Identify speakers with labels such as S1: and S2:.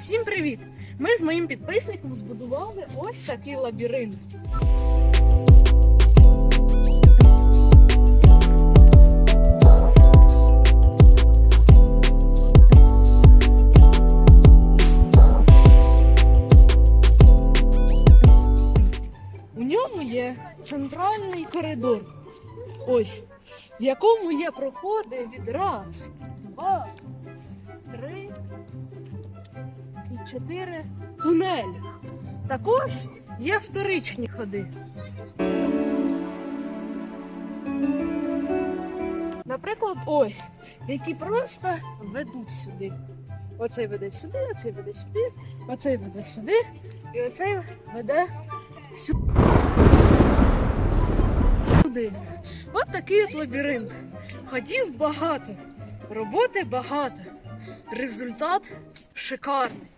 S1: Всім привіт! Ми з моїм підписником збудували ось такий лабіринт. У ньому є центральний коридор. Ось, в якому є проходи від раз, 4 тунелі. Також є вторичні ходи. Наприклад, ось, які просто ведуть сюди. Оцей веде сюди, оцей веде сюди, оцей веде сюди і оцей веде сюди. От такий от лабіринт. Ходів багато, роботи багато, результат шикарний.